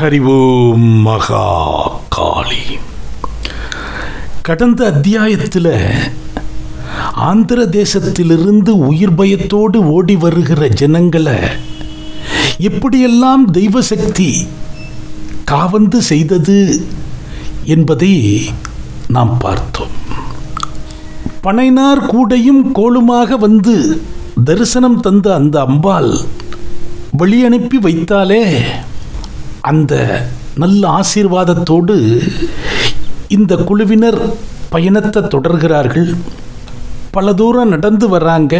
ஹரிவோம் மகா காளி கடந்த அத்தியாயத்தில் ஆந்திர தேசத்திலிருந்து உயிர் பயத்தோடு ஓடி வருகிற ஜனங்களை எப்படியெல்லாம் தெய்வ சக்தி காவந்து செய்தது என்பதை நாம் பார்த்தோம். பனைனார் கூடையும் கோலுமாக வந்து தரிசனம் தந்த அந்த அம்பாள் வழி அனுப்பி வைத்தாலே அந்த நல்ல ஆசீர்வாதத்தோடு இந்த குழுவினர் பயணத்தை தொடர்கிறார்கள். பல தூரம் நடந்து வர்றாங்க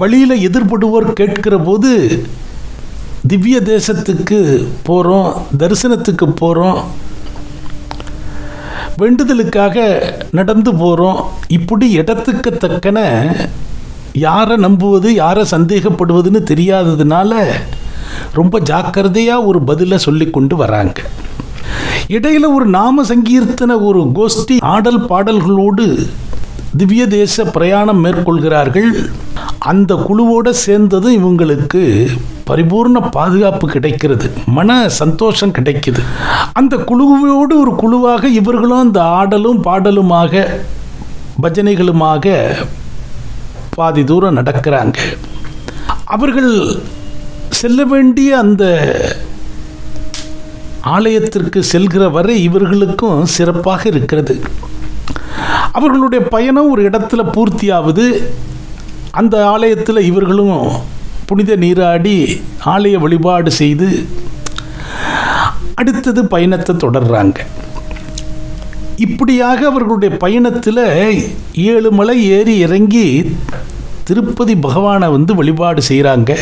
வழியில் எதிர்படுவோர் கேட்கிற போது திவ்ய தேசத்துக்கு போகிறோம் தரிசனத்துக்கு போகிறோம் வேண்டுதலுக்காக நடந்து போகிறோம் இப்படி இடத்துக்கு தக்கன யாரை நம்புவது யாரை சந்தேகப்படுவதுன்னு தெரியாததுனால ரொம்ப ஜாக்கிரதையாக ஒரு பதிலை சொல்லி கொண்டு வராங்க. இடையில் ஒரு நாம சங்கீர்த்தன ஒரு கோஷ்டி ஆடல் பாடல்களோடு திவ்ய தேச பிரயாணம் மேற்கொள்கிறார்கள். அந்த குழுவோடு சேர்ந்ததும் இவங்களுக்கு பரிபூர்ண பாதுகாப்பு கிடைக்கிறது மன சந்தோஷம் கிடைக்குது. அந்த குழுவோடு ஒரு குழுவாக இவர்களும் அந்த ஆடலும் பாடலுமாக பஜனைகளுமாக பாதி தூரம் நடக்கிறாங்க. அவர்கள் செல்ல வேண்டிய அந்த ஆலயத்திற்கு செல்கிற வரை இவர்களுக்கும் சிறப்பாக இருக்கிறது. அவர்களுடைய பயணம் ஒரு இடத்துல பூர்த்தியாவது அந்த ஆலயத்தில் இவர்களும் புனித நீராடி ஆலய வழிபாடு செய்து அடுத்தது பயணத்தை தொடர்றாங்க. இப்படியாக அவர்களுடைய பயணத்தில் ஏழு மலை ஏறி இறங்கி திருப்பதி பகவானை வந்து வழிபாடு செய்கிறாங்க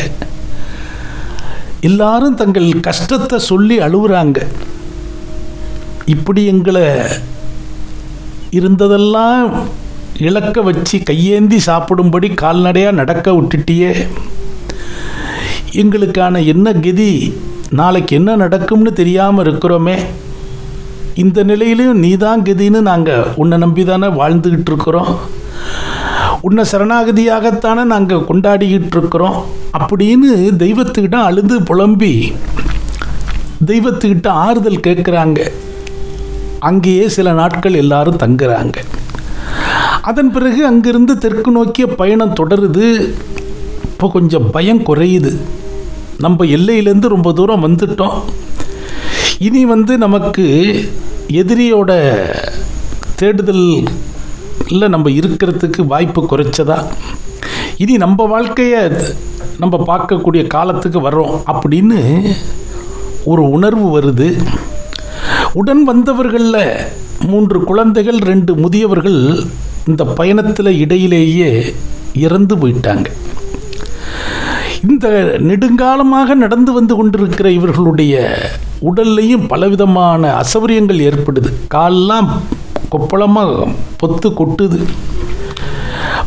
எல்லாரும் தங்கள் கஷ்டத்தை சொல்லி அழுகுறாங்க இப்படி எங்களை இருந்ததெல்லாம் இழக்க வச்சு கையேந்தி சாப்பிடும்படி கால்நடையாக நடக்க விட்டுட்டியே. எங்களுக்கான என்ன கதி நாளைக்கு என்ன நடக்கும்னு தெரியாமல் இருக்கிறோமே. இந்த நிலையிலையும் நீ தான் கதின்னு நாங்கள் உன்னை நம்பி தானே வாழ்ந்துக்கிட்டு இருக்கிறோம். உன்னை சரணாகதியாகத்தானே நாங்கள் கொண்டாடிக்கிட்டு இருக்கிறோம். அப்படின்னு தெய்வத்துக்கிட்ட அழுது புலம்பி தெய்வத்துக்கிட்ட ஆறுதல் கேட்குறாங்க. அங்கேயே சில நாட்கள் எல்லாரும் தங்குறாங்க. அதன் பிறகு அங்கிருந்து தெற்கு நோக்கிய பயணம் தொடருது. இப்போ கொஞ்சம் பயம் குறையுது. நம்ம எல்லையிலேருந்து ரொம்ப தூரம் வந்துட்டோம். இனி வந்து நமக்கு எதிரியோட தேடுதலில் நம்ம இருக்கிறதுக்கு வாய்ப்பு குறைச்சதா? இனி நம்ம வாழ்க்கையை நம்ம பார்க்கக்கூடிய காலத்துக்கு வர்றோம் அப்படின்னு ஒரு உணர்வு வருது. உடன் வந்தவர்களில் மூன்று குழந்தைகள் ரெண்டு முதியவர்கள் இந்த பயணத்தில் இடையிலேயே இறந்து போயிட்டாங்க. இந்த நெடுங்காலமாக நடந்து வந்து கொண்டிருக்கிற இவர்களுடைய உடல்லையும் பலவிதமான அசௌரியங்கள் ஏற்படுது. காலெல்லாம் கொப்பளமாக பொத்து கொட்டுது.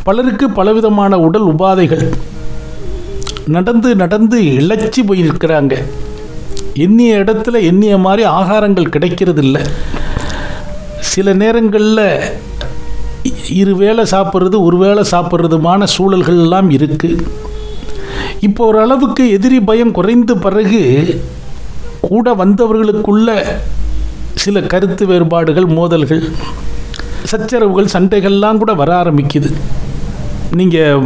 பலருக்கு பலவிதமான உடல் உபாதைகள். நடந்து நடந்து இழைச்சி போயிருக்கிறாங்க எண்ணிய இடத்துல எண்ணிய மாதிரி ஆகாரங்கள் கிடைக்கிறதில்ல. சில நேரங்களில் இரு வேளை சாப்பிட்றது ஒரு வேளை சாப்பிட்றதுமான சூழல்கள்லாம் இருக்குது இப்போ ஓரளவுக்கு எதிரி பயம் குறைந்த பிறகு கூட வந்தவர்களுக்குள்ள சில கருத்து வேறுபாடுகள் மோதல்கள் சச்சரவுகள் சண்டைகள்லாம் கூட வர ஆரம்பிக்குது. நீங்கள்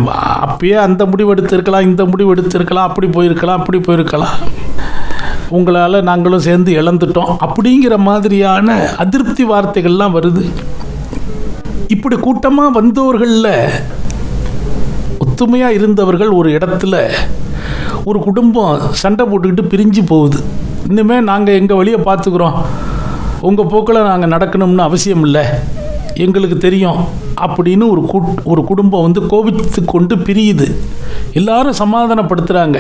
அப்பயே அந்த முடிவு எடுத்திருக்கலாம் இந்த முடிவு எடுத்திருக்கலாம் அப்படி போயிருக்கலாம் அப்படி போயிருக்கலாம். உங்களால் நாங்களும் சேர்ந்து இழந்துட்டோம். அப்படிங்கிற மாதிரியான அதிருப்தி வார்த்தைகள்லாம் வருது. இப்படி கூட்டமாக வந்தவர்களில் ஒத்துமையாக இருந்தவர்கள் ஒரு இடத்துல ஒரு குடும்பம் சண்டை போட்டுக்கிட்டு பிரிஞ்சு போகுது. இன்னுமே நாங்கள் எங்கள் வழியை பார்த்துக்குறோம்? உங்கள் போக்கில் நாங்கள் நடக்கணும்னு அவசியம் இல்லை. எங்களுக்கு தெரியும். அப்படின்னு ஒரு கூ ஒரு குடும்பம் வந்து கோபித்து கொண்டு பிரியுது. எல்லாரும் சமாதானப்படுத்துகிறாங்க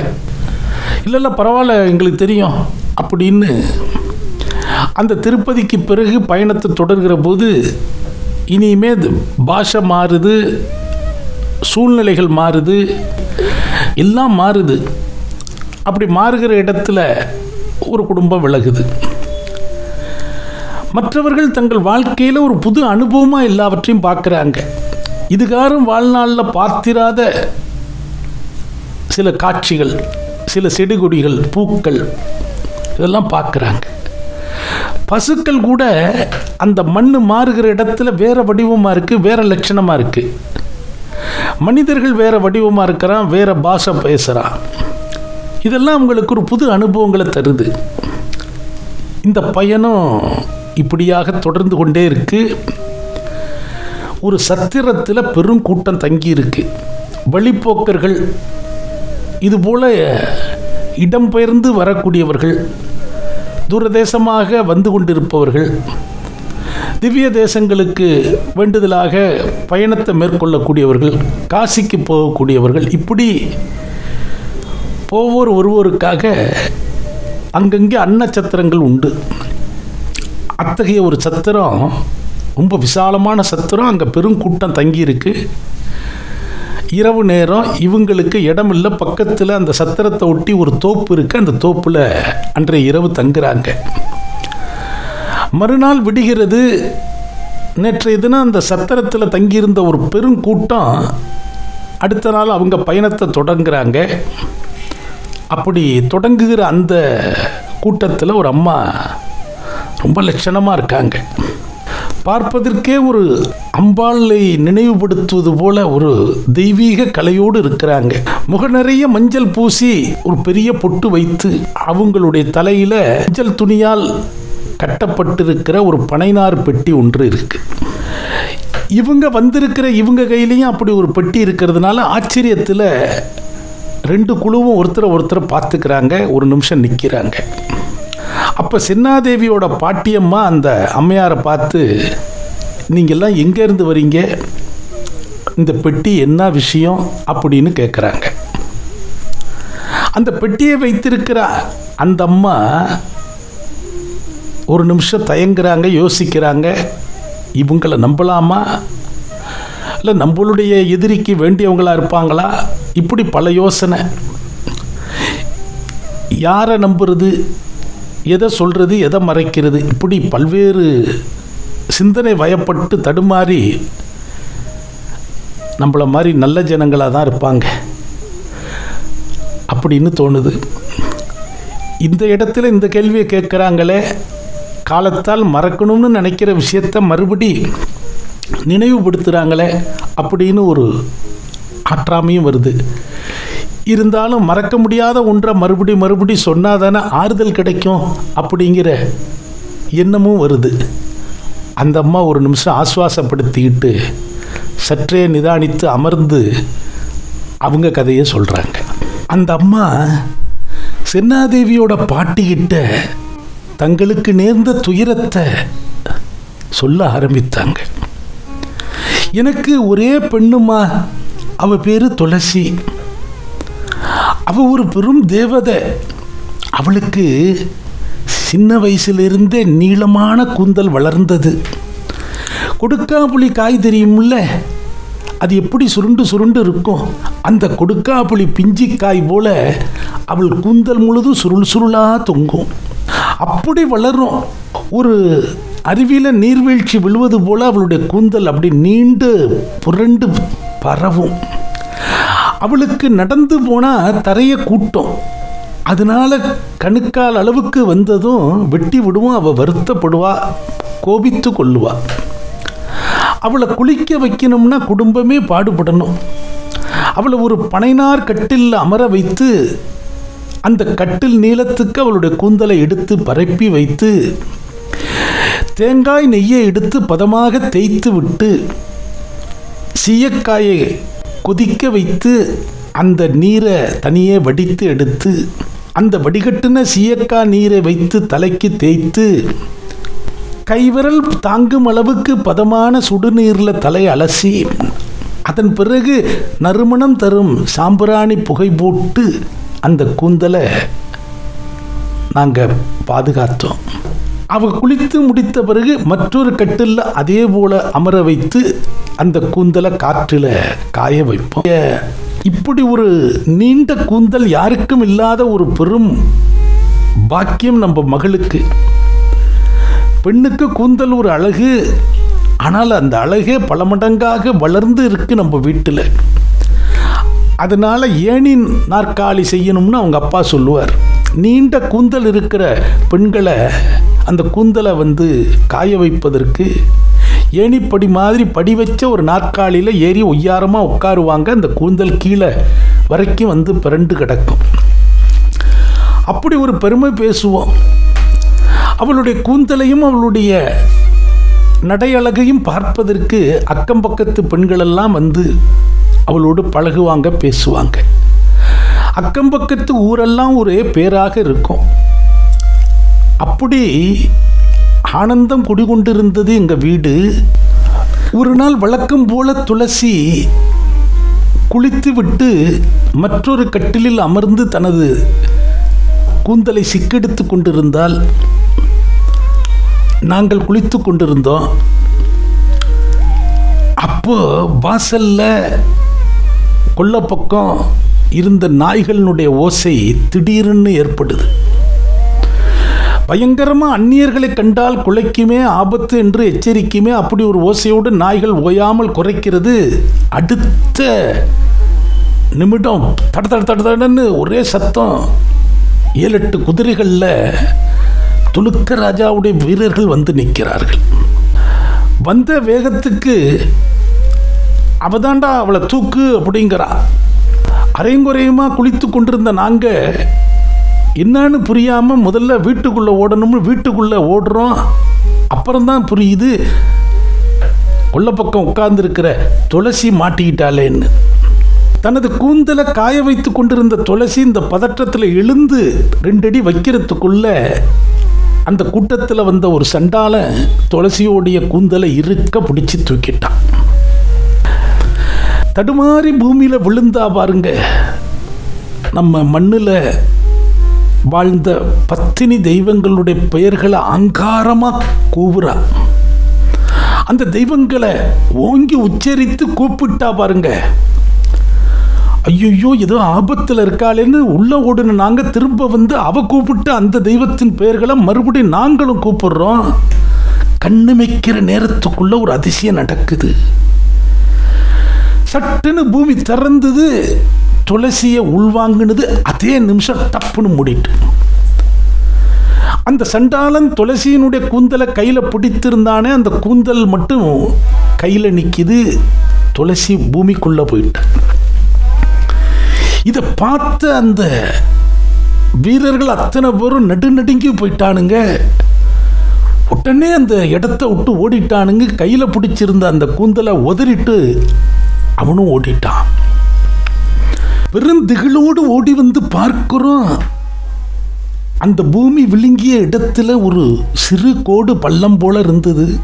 இல்லை இல்லை பரவாயில்ல எங்களுக்கு தெரியும் அப்படின்னு. அந்த திருப்பதிக்கு பிறகு பயணத்தை தொடர்கிற போது இனிமே பாஷை மாறுது சூழ்நிலைகள் மாறுது எல்லாம் மாறுது. அப்படி மாறுகிற இடத்துல ஒரு குடும்பம் விலகுது. மற்றவர்கள் தங்கள் வாழ்க்கையில் ஒரு புது அனுபவமாக எல்லாவற்றையும் பார்க்குறாங்க. இதுகாரும் வாழ்நாளில் பார்த்திராத சில காட்சிகள் சில செடுகொடிகள் பூக்கள் இதெல்லாம் பார்க்குறாங்க. பசுக்கள் கூட அந்த மண் மாறுகிற இடத்துல வேற வடிவமாக இருக்குது வேற லட்சணமாக இருக்குது மனிதர்கள் வேற வடிவமாக இருக்கிறான் வேற பாஷை பேசுகிறான் இதெல்லாம் அவங்களுக்கு ஒரு புது அனுபவங்களை தருது. இந்த பயணம் இப்படியாக தொடர்ந்து கொண்டே இருக்கு. ஒரு சத்திரத்தில் பெரும் கூட்டம் தங்கி இருக்கு. வழிப்போக்கர்கள் இதுபோல இடம்பெயர்ந்து வரக்கூடியவர்கள் தூரதேசமாக வந்து கொண்டிருப்பவர்கள் திவ்ய தேசங்களுக்கு வேண்டுதலாக பயணத்தை மேற்கொள்ளக்கூடியவர்கள் காசிக்கு போகக்கூடியவர்கள் இப்படி போவோர் ஒருவருக்காக அங்கங்கே அன்னச்சத்திரங்கள் உண்டு. அத்தகைய ஒரு சத்திரம் ரொம்ப விசாலமான சத்திரம் அங்கே பெரும் கூட்டம் தங்கியிருக்கு. இரவு நேரம் இவங்களுக்கு இடம் இல்லை பக்கத்தில் அந்த சத்திரத்தை ஒட்டி ஒரு தோப்பு இருக்குது அந்த தோப்பில் அன்றைய இரவு தங்குறாங்க. மறுநாள் விடுகிறது. நேற்றைய தினம் அந்த சத்திரத்தில் தங்கியிருந்த ஒரு பெருங்கூட்டம் அடுத்த நாள் அவங்க பயணத்தை தொடங்குறாங்க. அப்படி தொடங்குகிற அந்த கூட்டத்தில் ஒரு அம்மா ரொம்ப லட்சணமாக இருக்காங்க. பார்ப்பதற்கே ஒரு அம்பாளை நினைவுபடுத்துவது போல ஒரு தெய்வீக கலையோடு இருக்கிறாங்க. முக நிறைய மஞ்சள் பூசி ஒரு பெரிய பொட்டு வைத்து அவங்களுடைய தலையில மஞ்சள் துணியால் கட்டப்பட்டிருக்கிற ஒரு பனைநார் பெட்டி ஒன்று இருக்கு. இவங்க வந்திருக்கிற இவங்க கையிலையும் அப்படி ஒரு பெட்டி இருக்கிறதுனால ஆச்சரியத்தில் ரெண்டு குழுவும் ஒருத்தரை ஒருத்தரை பார்த்துக்கிறாங்க. ஒரு நிமிஷம் நிற்கிறாங்க அப்போ சின்னாதேவியோட பாட்டியம்மா அந்த அம்மையாரை பார்த்து நீங்கள்லாம் எங்கேருந்து வரீங்க? இந்த பெட்டி என்ன விஷயம்? அப்படின்னு கேட்குறாங்க அந்த பெட்டியை வைத்திருக்கிற அந்த அம்மா ஒரு நிமிஷம் தயங்குறாங்க யோசிக்கிறாங்க. இவங்களை நம்பலாமா? இல்லை நம்மளுடைய எதிரிக்கு வேண்டியவங்களாக இருப்பாங்களா? இப்படி பல யோசனை. யாரை நம்புறது? எதை சொல்கிறது எதை மறைக்கிறது இப்படி பல்வேறு சிந்தனை வயப்பட்டு தடுமாறி நம்மளை மாதிரி நல்ல ஜனங்களாக தான் இருப்பாங்க. அப்படின்னு தோணுது. இந்த இடத்துல இந்த கேள்வியை கேட்குறாங்களே காலத்தால் மறக்கணும்னு நினைக்கிற விஷயத்த மறுபடி நினைவுபடுத்துகிறாங்களே அப்படின்னு ஒரு ஆற்றாமையும் வருது. இருந்தாலும் மறக்க முடியாத ஒன்றை மறுபடி மறுபடி சொன்னால் தானே ஆறுதல் கிடைக்கும் அப்படிங்கிற எண்ணமும் வருது. அந்த அம்மா ஒரு நிமிஷம் ஆஸ்வாசப்படுத்திக்கிட்டு சற்றே நிதானித்து அமர்ந்து அவங்க கதையை சொல்கிறாங்க அந்த அம்மா சென்னாதேவியோட பாட்டிக்கிட்ட தங்களுக்கு நேர்ந்த துயரத்தை சொல்ல ஆரம்பித்தாங்க. எனக்கு ஒரே பெண்ணுமா? அவ பேரு துளசி. அவள் ஒரு பெரும் தேவதை. அவளுக்கு சின்ன வயசுலேருந்தே நீளமான கூந்தல் வளர்ந்தது. கொடுக்காப்புளி காய் தெரியும்ல அது எப்படி சுருண்டு சுருண்டு இருக்கும்? அந்த கொடுக்காப்புளி பிஞ்சி காய் போல அவள் கூந்தல் முழுதும் சுருள் சுருளாக தொங்கும். அப்படி வளரும். ஒரு அருவியில் நீர்வீழ்ச்சி விழுவது போல் அவளுடைய கூந்தல் அப்படி நீண்டு புரண்டு பரவும். அவளுக்கு நடந்து போனால் தரைய கூட்டம். அதனால கணுக்கால் அளவுக்கு வந்ததும் வெட்டி விடுவோம் அவள் வருத்தப்படுவா கோபித்து கொள்ளுவா. அவளை குளிக்க வைக்கணும்னா குடும்பமே பாடுபடணும். அவளை ஒரு பனைனார் கட்டில் அமர வைத்து அந்த கட்டில் நீளத்துக்கு அவளுடைய கூந்தலை எடுத்து பரப்பி வைத்து தேங்காய் நெய்யை எடுத்து பதமாக தேய்த்து விட்டு சீயக்காயை கொதிக்க வைத்து அந்த நீரை தனியே வடித்து எடுத்து அந்த வடிகட்டின சீயக்காய் நீரை வைத்து தலைக்கு தேய்த்து கைவிரல் தாங்கும் அளவுக்கு பதமான சுடுநீரில் தலை அலசி அதன் பிறகு நறுமணம் தரும் சாம்பிராணி புகை போட்டு அந்த கூந்தலை நாங்கள் பாதுகாத்தோம். அவ குளித்து முடித்த பிறகு மற்றொரு கட்டில் அதே போல அமர வைத்து அந்த கூந்தலை காற்றில் காய வைப்போம். இப்படி ஒரு நீண்ட கூந்தல் யாருக்கும் இல்லாத ஒரு பெரும் பாக்கியம் நம்ம மகளுக்கு. பெண்ணுக்கு கூந்தல் ஒரு அழகு ஆனால் அந்த அழகே பல மடங்காக வளர்ந்து இருக்கு நம்ம வீட்டில். அதனால் ஏனின் நாற்காலி செய்யணும்னு அவங்க அப்பா சொல்லுவார். நீண்ட கூந்தல் இருக்கிற பெண்களை அந்த கூந்தலை வந்து காய வைப்பதற்கு ஏணிப்படி மாதிரி படி வச்ச ஒரு நாற்காலியில் ஏறி ஒய்யாரமாக உட்காருவாங்க. அந்த கூந்தல் கீழே வரைக்கும் வந்து பிறண்டு கிடக்கும். அப்படி ஒரு பெருமை பேசுவோம். அவளுடைய கூந்தலையும் அவளுடைய நடையழகையும் பார்ப்பதற்கு அக்கம் பக்கத்து பெண்களெல்லாம் வந்து அவளோடு பழகுவாங்க பேசுவாங்க. அக்கம் பக்கத்து ஊரெல்லாம் ஒரே பேராக இருக்கும். அப்படி ஆனந்தம் குடிகொண்டிருந்தது எங்கள் வீடு. ஒரு நாள் வழக்கம் போல துளசி குளித்துவிட்டு மற்றொரு கட்டிலில் அமர்ந்து தனது கூந்தலை சிக்கெடுத்து கொண்டிருந்தால் நாங்கள் குளித்து கொண்டிருந்தோம். அப்போ வாசல்ல கொல்லப்பக்கம் இருந்த நாய்களினுடைய ஓசை திடீர்னு ஏற்படுது பயங்கரமாக அந்நியர்களை கண்டால் குலைக்குமே ஆபத்து என்று எச்சரிக்குமே அப்படி ஒரு ஓசையோடு நாய்கள் ஓயாமல் குறைக்கிறது. அடுத்த நிமிடம் தட தட தட தடன்னு ஒரே சத்தம். ஏழு எட்டு குதிரைகளில் துலுக்க ராஜாவுடைய வீரர்கள் வந்து நிற்கிறார்கள். வந்த வேகத்துக்கு அவதாண்டா அவளை தூக்கு அப்படிங்கிறா. அரைங்குறையுமா குளித்து கொண்டிருந்த நாங்கள் என்னன்னு புரியாமல் முதல்ல வீட்டுக்குள்ளே ஓடணும்னு வீட்டுக்குள்ளே ஓடுறோம். அப்புறம்தான் புரியுது. கொல்ல பக்கம் உட்கார்ந்துருக்கிற துளசி மாட்டிக்கிட்டாளேன்னு. தனது கூந்தலை காய வைத்து கொண்டிருந்த துளசி இந்த பதற்றத்தில் எழுந்து ரெண்டடி வைக்கிறதுக்குள்ள அந்த கூட்டத்தில் வந்த ஒரு சண்டால துளசியோடைய கூந்தலை இருக்க பிடிச்சி தூக்கிட்டான். தடுமாறி பூமியில் விழுந்தா பாருங்க. நம்ம மண்ணில் வாழ்ந்த பத்தினி தெய்வங்களுடைய பெயர்களை அங்காரமாக கூவுறா. அந்த தெய்வங்களை ஓங்கி உச்சரித்து கூப்பிட்டா பாருங்க. ஐயோ ஏதோ ஆபத்தில் இருக்காளேன்னு உள்ள ஓடுன நாங்கள் திரும்ப வந்து அவ கூப்பிட்டு அந்த தெய்வத்தின் பெயர்களை மறுபடியும் நாங்களும் கூப்பிடுறோம். கண்ணு வைக்கிற நேரத்துக்குள்ள ஒரு அதிசயம் நடக்குது. சட்டுன்னு பூமி திறந்தது. துளசியை உள்வாங்கினது அதே நிமிஷம் டப்புன்னு மூடிட்டு. அந்த சண்டாளன் துளசியினுடைய கூந்தலை கையில் பிடித்திருந்தானே அந்த கூந்தல் மட்டும் கையில் நிற்கிது துளசி பூமிக்குள்ளே போயிட்டான் இதை பார்த்த அந்த வீரர்கள் அத்தனை பேரும் நடுநடுங்கி போயிட்டானுங்க. உடனே அந்த இடத்த விட்டு ஓடிட்டானுங்க. கையில் பிடிச்சிருந்த அந்த கூந்தலை உதறிட்டு அவனும் ஓடிட்டான். பெருந்திகளோடு ஓடி வந்து பார்க்கிறோம் அந்த பூமி விழுங்கிய இடத்துல ஒரு சிறு கோடு பள்ளம் போல இருந்தது.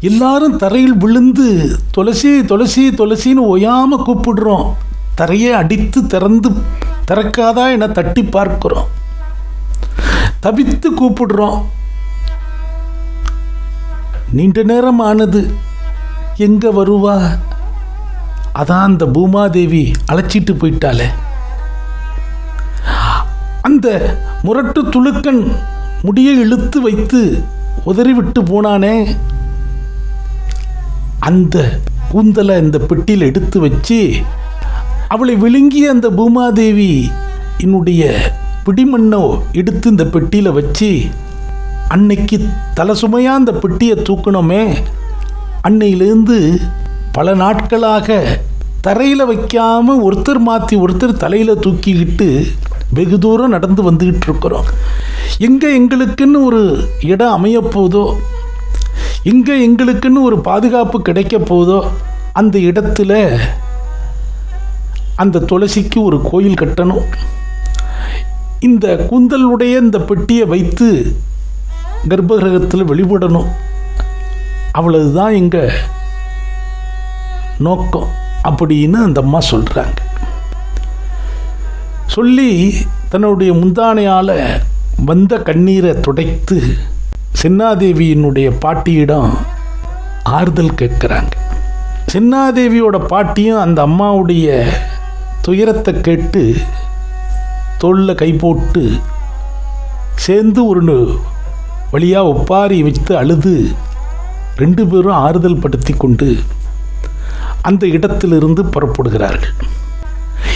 எல்லாரும் தரையில் விழுந்து துளசி துளசி துளசின்னு ஒயாமல் கூப்பிடுறோம். தரையை அடித்து திறந்து திறக்காதா என தட்டி பார்க்கிறோம். தவித்து கூப்பிடுறோம். நீண்ட நேரம் ஆனது. எங்க வருவா? அதான் அந்த பூமாதேவி அழைச்சிட்டு போயிட்டாளே. அந்த முரட்டு துளுக்கன் முடியை இழுத்து வைத்து உதறிவிட்டு போனானே. அந்த கூந்தலை இந்த பெட்டியில் எடுத்து வச்சு அவளை விழுங்கிய அந்த பூமாதேவி என்னுடைய பிடிமண்ணோ எடுத்து இந்த பெட்டியில் வச்சு அன்னைக்கு தலை சுமையாக அந்த பெட்டியை தூக்கணுமே. அன்னையிலேருந்து பல நாட்களாக தரையில் வைக்காமல் ஒருத்தர் மாற்றி ஒருத்தர் தலையில் தூக்கிக்கிட்டு வெகு தூரம் நடந்து வந்துக்கிட்டு இருக்கிறோம் எங்கே எங்களுக்குன்னு ஒரு இடம் அமையப்போதோ எங்கே எங்களுக்குன்னு ஒரு பாதுகாப்பு கிடைக்க போதோ அந்த இடத்துல அந்த துளசிக்கு ஒரு கோயில் கட்டணும். இந்த கூந்தலுடைய இந்த பெட்டியை வைத்து கர்ப்பகிரகத்தில் வெளிப்படணும் அவ்வளவுதான் எங்கள் நோக்கம் அப்படின்னு அந்த அம்மா சொல்கிறாங்க சொல்லி தன்னுடைய முந்தானையால் வந்த கண்ணீரை துடைத்து சென்னாதேவியினுடைய பாட்டியிடம் ஆறுதல் கேட்குறாங்க. சென்னாதேவியோட பாட்டியும் அந்த அம்மாவுடைய துயரத்தை கேட்டு தோளில் கை போட்டு சேர்ந்து ஒரு வழியாக ஒப்பாரி வைத்து அழுது ரெண்டு பேரும் ஆறுதல் படுத்தி கொண்டு அந்த இடத்திலிருந்து புறப்படுகிறார்கள்.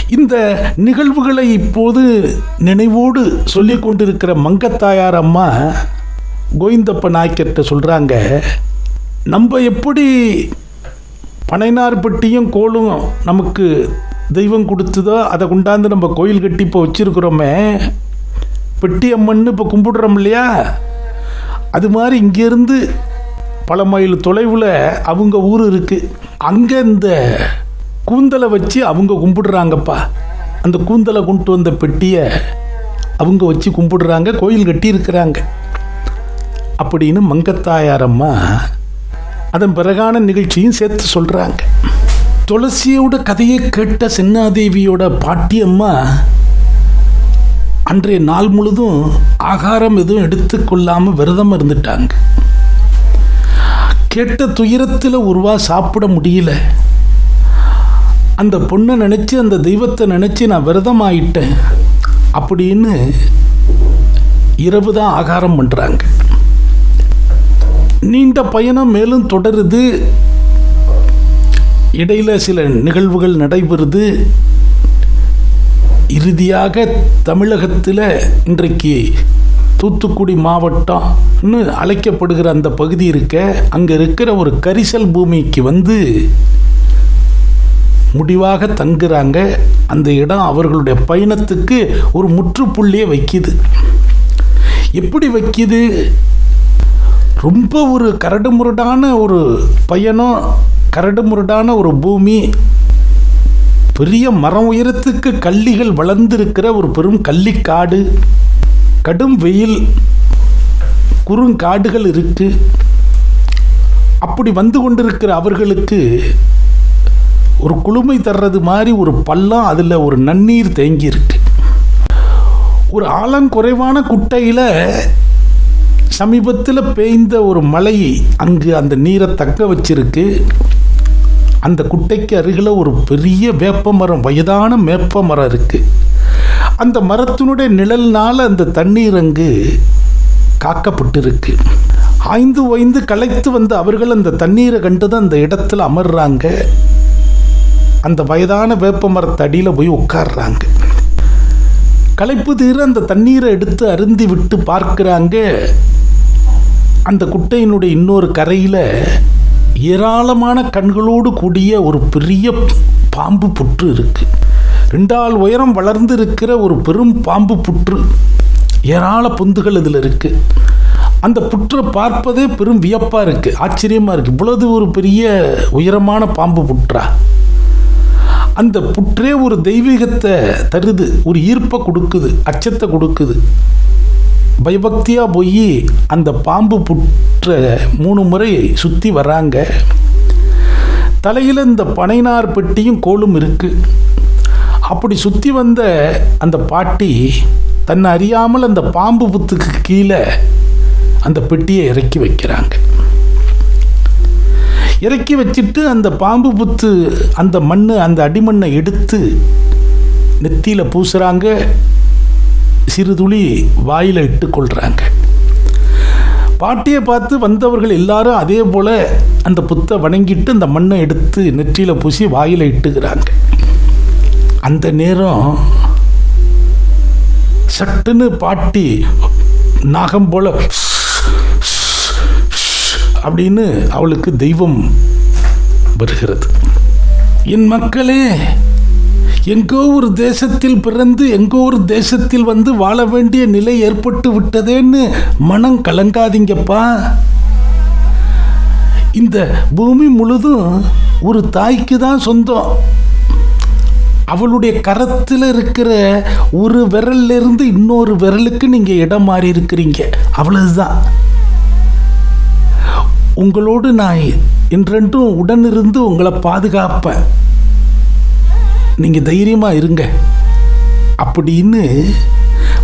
இந்த நிகழ்வுகளை இப்போது நினைவோடு சொல்லி கொண்டிருக்கிற மங்கத்தாயார் அம்மா கோவிந்தப்ப நாய்க்கர்கிட்ட சொல்கிறாங்க நம்ம எப்படி பனைனார்பட்டியும் கோலும் நமக்கு தெய்வம் கொடுத்ததோ அதை கொண்டாந்து நம்ம கோயில் கட்டி இப்போ வச்சுருக்குறோமே பெட்டி அம்மன்னு இப்போ கும்பிடுறோம் இல்லையா? அது மாதிரி இங்கேருந்து பல மைல் தொலைவில் அவங்க ஊர் இருக்குது அங்கே இந்த கூந்தலை வச்சு அவங்க கும்பிடுறாங்கப்பா. அந்த கூந்தலை கொண்டு வந்த பெட்டியை அவங்க வச்சு கும்பிடுறாங்க கோயில் கட்டியிருக்கிறாங்க. அப்படின்னு மங்கத்தாயாரம்மா அதன் பிறகான நிகழ்ச்சியும் சேர்த்து சொல்கிறாங்க துளசியோட கதையை கேட்ட சின்னாதேவியோட பாட்டியம்மா அன்றைய நாள் முழுதும் ஆகாரம் எதுவும் எடுத்துக்கொள்ளாமல் விரதம் இருந்துட்டாங்க. கெட்ட துயரத்தில் ஒருவா சாப்பிட முடியல. அந்த பொண்ணை நினச்சி அந்த தெய்வத்தை நினச்சி நான் விரதம் ஆயிட்டேன் அப்படின்னு இரவு தான் ஆகாரம் பண்ணுறாங்க நீண்ட பயணம் மேலும் தொடருது. இடையில சில நிகழ்வுகள் நடைபெறுது. இறுதியாக தமிழகத்தில் இன்றைக்கு தூத்துக்குடி மாவட்டம்னு அழைக்கப்படுகிற அந்த பகுதி இருக்க அங்கே இருக்கிற ஒரு கரிசல் பூமிக்கு வந்து முடிவாக தங்குறாங்க. அந்த இடம் அவர்களுடைய பயணத்துக்கு ஒரு முற்றுப்புள்ளியை வைக்குது. எப்படி வைக்கிது? ரொம்ப ஒரு கரடுமுரடான ஒரு பயணம் கரடுமுரடான ஒரு பூமி பெரிய மரம் உயரத்துக்கு கள்ளிகள் வளர்ந்திருக்கிற ஒரு பெரும் கள்ளிக்காடு. கடும் வெயில் குறுங்காடுகள் இருக்கு. அப்படி வந்து கொண்டிருக்கிற அவர்களுக்கு ஒரு குளுமை தர்றது மாதிரி ஒரு பள்ளம் அதில் ஒரு நன்னீர் தேங்கி இருக்கு ஒரு ஆழங்குறைவான குட்டையில் சமீபத்தில் பெய்ந்த ஒரு மழை அங்கு அந்த நீரை தக்க வச்சிருக்கு. அந்த குட்டைக்கு அருகில் ஒரு பெரிய வேப்ப மரம் வயதான மேப்ப மரம் இருக்குது அந்த மரத்தினுடைய நிழல்னால் அந்த தண்ணீர் அங்கு காக்கப்பட்டிருக்கு. ஆய்ந்து ஓய்ந்து களைத்து வந்த அவர்கள் அந்த தண்ணீரை கண்டுதான் அந்த இடத்துல அமர்றாங்க. அந்த வயதான வேப்ப மரத்தடியில் போய் உட்கார்றாங்க. களைப்பு தீர அந்த தண்ணீரை எடுத்து அருந்தி விட்டு பார்க்குறாங்க. அந்த குட்டையினுடைய இன்னொரு கரையில் ஏராளமான கண்களோடு கூடிய ஒரு பெரிய பாம்பு புற்று இருக்குது ரெண்டாள் உயரம் வளர்ந்து இருக்கிற ஒரு பெரும் பாம்பு புற்று ஏராள பொந்துகள் இதில் இருக்குது அந்த புற்றை பார்ப்பதே பெரும் வியப்பாக இருக்குது ஆச்சரியமாக இருக்குது இவ்வளவு ஒரு பெரிய உயரமான பாம்பு புற்றா? அந்த புற்றே ஒரு தெய்வீகத்தை தருது. ஒரு ஈர்ப்பை கொடுக்குது. அச்சத்தை கொடுக்குது. பயபக்தியாக போய் அந்த பாம்பு புற்ற மூணு முறை சுற்றி வராங்க. தலையில் இந்த பனைனார் பெட்டியும் கோலும் இருக்குது அப்படி சுற்றி வந்த அந்த பாட்டி தன்னை அறியாமல் அந்த பாம்பு புத்துக்கு கீழே அந்த பெட்டியை இறக்கி வைக்கிறாங்க. இறக்கி வச்சுட்டு அந்த பாம்பு புத்து அந்த மண் அந்த அடிமண்ணை எடுத்து நெத்தியில் பூசுகிறாங்க சிறு துளி வாயில் இட்டுக்கொள்கிறாங்க பாட்டியை பார்த்து வந்தவர்கள் எல்லாரும் அதே போல் அந்த புத்தை வணங்கிட்டு அந்த மண்ணை எடுத்து நெற்றியில் பூசி வாயில் இட்டுக்கிறாங்க. அந்த நேரம் சட்டுன்னு பாட்டி நாகம் போல அப்படின்னு அவளுக்கு தெய்வம் வருகிறது. என் மக்களே எங்கோ ஒரு தேசத்தில் பிறந்து எங்கோ ஒரு தேசத்தில் வந்து வாழ வேண்டிய நிலை ஏற்பட்டு விட்டதேன்னு மனம் கலங்காதீங்கப்பா. இந்த பூமி முழுதும் ஒரு தாய்க்கு தான் சொந்தம். அவளுடைய கரத்தில் இருக்கிற ஒரு விரல்ல இருந்து இன்னொரு விரலுக்கு நீங்கள் இடம் மாறி இருக்கிறீங்க. அவ்வளவுதான். உங்களோடு நான் என்றென்றும் உடனிருந்து உங்களை பாதுகாப்பேன். நீங்கள் தைரியமாக இருங்க. அப்படின்னு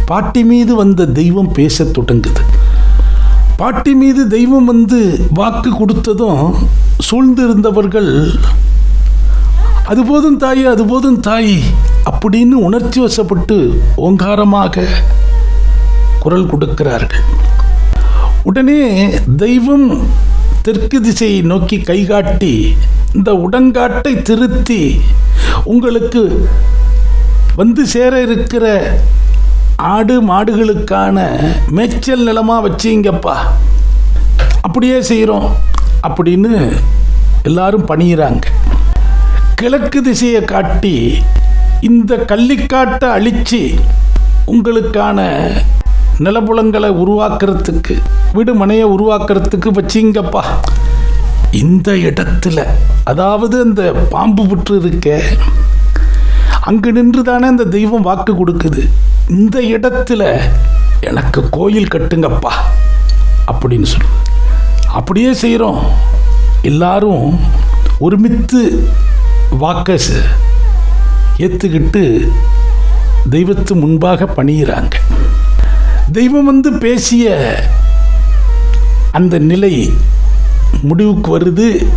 பாட்டி மீது வந்த தெய்வம் பேசத் தொடங்குது. பாட்டி மீது தெய்வம் வந்து வாக்கு கொடுத்ததும் சூழ்ந்திருந்தவர்கள் அது போதும் தாய் அது போதும் தாய் அப்படின்னு உணர்ச்சி வசப்பட்டு ஓங்காரமாக குரல் கொடுக்கிறார்கள். உடனே தெய்வம் தெற்கு திசையை நோக்கி கைகாட்டி இந்த உடன்காட்டை திருத்தி உங்களுக்கு வந்து சேர இருக்கிற ஆடு மாடுகளுக்கான மேய்ச்சல் நிலமாக வச்சிங்கப்பா. அப்படியே செய்கிறோம் அப்படின்னு எல்லாரும் பணியிறாங்க. கிழக்கு திசையை காட்டி இந்த கள்ளிக்காட்டை அழித்து உங்களுக்கான நிலப்புலங்களை உருவாக்குறதுக்கு வீடு மனையை உருவாக்குறதுக்கு வச்சிங்கப்பா. இந்த இடத்துல அதாவது அந்த பாம்பு புற்று இருக்க அங்கு நின்று தானே அந்த தெய்வம் வாக்கு கொடுக்குது. இந்த இடத்துல எனக்கு கோயில் கட்டுங்கப்பா அப்படின்னு சொல்லு. அப்படியே செய்கிறோம் எல்லாரும் ஒருமித்து வாக்கை ஏற்றுக்கிட்டு தெய்வத்து முன்பாக பணியிறாங்க. தெய்வம் வந்து பேசிய அந்த நிலை முடிவுக்கு வருது.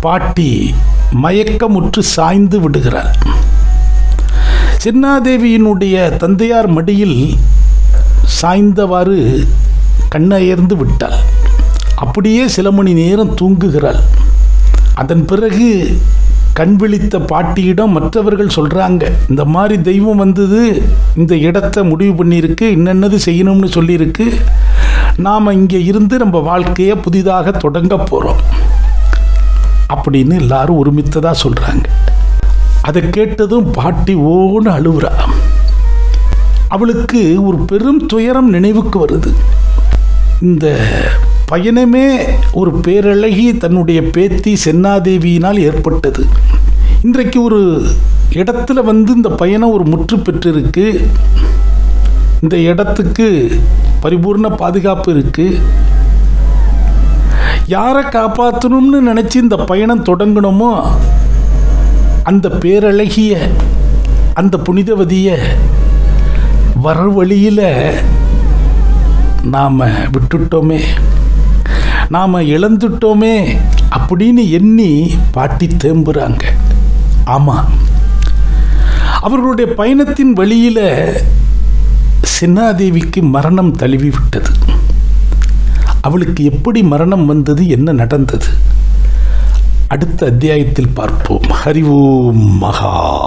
பாட்டி மயக்கமுற்று சாய்ந்து விடுகிறாள். சின்னாதேவியினுடைய தந்தையார் மடியில் சாய்ந்தவாறு கண்ணயர்ந்து விட்டாள். அப்படியே சில மணி நேரம் தூங்குகிறாள். அதன் பிறகு கண் விழித்த பாட்டியிடம் மற்றவர்கள் சொல்கிறாங்க இந்த மாதிரி தெய்வம் வந்தது இந்த இடத்த முடிவு பண்ணியிருக்கு என்னென்னது செய்யணும்னு சொல்லியிருக்கு. நாம் இங்கே இருந்து நம்ம வாழ்க்கையை புதிதாக தொடங்க போகிறோம் அப்படின்னு எல்லாரும் ஒருமித்ததாக சொல்கிறாங்க அதை கேட்டதும் பாட்டி ஓன்னு அழுவுறா. அவளுக்கு ஒரு பெரும் துயரம் நினைவுக்கு வருது. இந்த பயணமே ஒரு பேரழகி தன்னுடைய பேத்தி சென்னாதேவியினால் ஏற்பட்டது. இன்றைக்கு ஒரு இடத்துல வந்து இந்த பயணம் ஒரு முற்று பெற்றிருக்கு. இந்த இடத்துக்கு பரிபூர்ண பாதுகாப்பு இருக்குது யாரை காப்பாற்றணும்னு நினச்சி இந்த பயணம் தொடங்கணுமோ அந்த பேரழகிய அந்த புனிதவதியை வர வழியில் நாம் விட்டுட்டோமே. நாம் இழந்துட்டோமே அப்படின்னு எண்ணி பாட்டி தேம்புறாங்க. ஆமாம் அவர்களுடைய பயணத்தின் வழியில் சின்னாதேவிக்கு மரணம் தழுவி விட்டது அவளுக்கு எப்படி மரணம் வந்தது என்ன நடந்தது? அடுத்த அத்தியாயத்தில் பார்ப்போம். ஹரிவோம் மகா